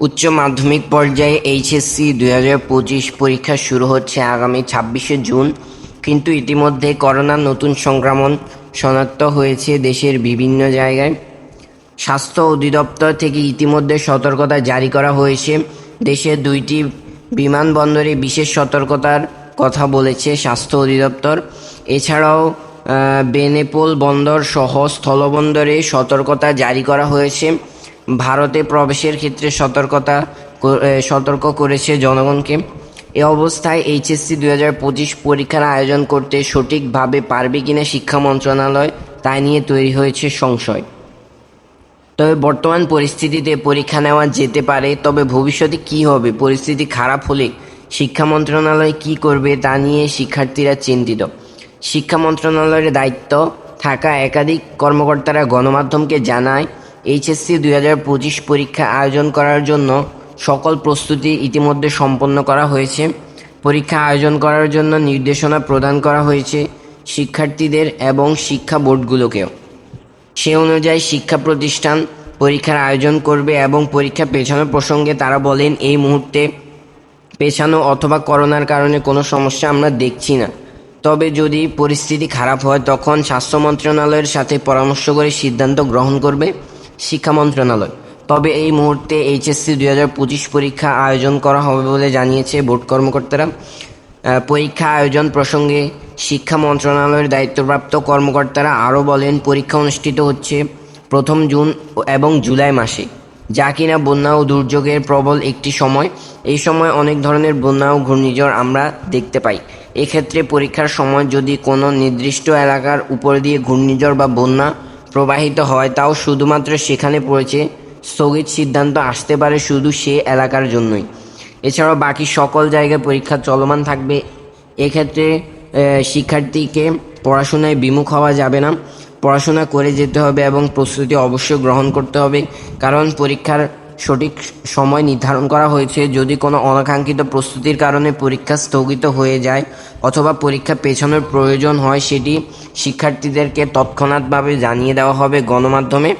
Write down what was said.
উচ্চ মাধ্যমিক পর্যায়ে এইচএসসি দুই হাজার পঁচিশ পরীক্ষা শুরু হচ্ছে আগামী ছাব্বিশে জুন। কিন্তু ইতিমধ্যে করোনার নতুন সংক্রমণ শনাক্ত হয়েছে দেশের বিভিন্ন জায়গায়। স্বাস্থ্য অধিদপ্তর থেকে ইতিমধ্যে সতর্কতা জারি করা হয়েছে। দেশের দুইটি বিমানবন্দরে বিশেষ সতর্কতার কথা বলেছে স্বাস্থ্য অধিদপ্তর। এছাড়াও বেনেপোল বন্দর সহ স্থলবন্দরে সতর্কতা জারি করা হয়েছে। ভারতে প্রবেশের ক্ষেত্রে সতর্কতা সতর্ক করেছে জনগণকে। এ অবস্থায় এইচএসসি দু হাজার পঁচিশ পরীক্ষার আয়োজন করতে সঠিকভাবে পারবে কিনা শিক্ষা মন্ত্রণালয় তা নিয়ে তৈরি হয়েছে সংশয়। তবে বর্তমান পরিস্থিতিতে পরীক্ষা নেওয়া যেতে পারে, তবে ভবিষ্যতে কি হবে, পরিস্থিতি খারাপ হলে শিক্ষা মন্ত্রণালয় কি করবে তা নিয়ে শিক্ষার্থীরা চিন্তিত। শিক্ষা মন্ত্রণালয়ের দায়িত্ব থাকা একাধিক কর্মকর্তারা গণমাধ্যমকে জানায় এইচএসসি দুই হাজার পঁচিশ পরীক্ষা আয়োজন করার জন্য সকল প্রস্তুতি ইতিমধ্যে সম্পন্ন করা হয়েছে। পরীক্ষা আয়োজন করার জন্য নির্দেশনা প্রদান করা হয়েছে শিক্ষার্থীদের এবং শিক্ষা বোর্ডগুলোকেও। সে অনুযায়ী শিক্ষা প্রতিষ্ঠান পরীক্ষার আয়োজন করবে এবং পরীক্ষা পেছানো প্রসঙ্গে তারা বলেন, এই মুহূর্তে পেছানো অথবা করোনার কারণে কোনো সমস্যা আমরা দেখছি না। তবে যদি পরিস্থিতি খারাপ হয়, তখন স্বাস্থ্য মন্ত্রণালয়ের সাথে পরামর্শ করে সিদ্ধান্ত গ্রহণ করবে। শিক্ষা মন্ত্রণালয়। তবে এই মুহূর্তে এইচএসসি দুই হাজার পঁচিশ পরীক্ষা আয়োজন করা হবে বলে জানিয়েছে বোর্ড কর্মকর্তারা। পরীক্ষা আয়োজন প্রসঙ্গে শিক্ষা মন্ত্রণালয়ের দায়িত্বপ্রাপ্ত কর্মকর্তারা আরও বলেন, পরীক্ষা অনুষ্ঠিত হচ্ছে প্রথম জুন এবং জুলাই মাসে। যা কিনা বন্যা ও দুর্যোগের প্রবল একটি সময়। এই সময় অনেক ধরনের বন্যা ও ঘূর্ণিঝড় আমরা দেখতে পাই। এক্ষেত্রে পরীক্ষার সময় যদি কোনো নির্দিষ্ট এলাকার উপর দিয়ে ঘূর্ণিঝড় বা বন্যা প্রবাহিত হয়, তাও শুধুমাত্র সেখানে পড়েছে। স্থগিত সিদ্ধান্ত আসতে পারে শুধু সে এলাকার জন্যই। এছাড়াও বাকি সকল জায়গায় পরীক্ষা চলমান থাকবে। এক্ষেত্রে শিক্ষার্থীকে পড়াশোনায় বিমুখ হওয়া যাবে না। পড়াশোনা করে যেতে হবে এবং প্রস্তুতি অবশ্যই গ্রহণ করতে হবে। কারণ পরীক্ষার সঠিক সময় নির্ধারণ করা হয়েছে। যদি কোনো অনাকাঙ্ক্ষিত প্রস্তুতির কারণে পরীক্ষা স্থগিত হয়ে যায় অথবা পরীক্ষা পেছানোর প্রয়োজন হয়, সেটি শিক্ষার্থীদেরকে তৎক্ষণাৎভাবে জানিয়ে দেওয়া হবে গণমাধ্যমে।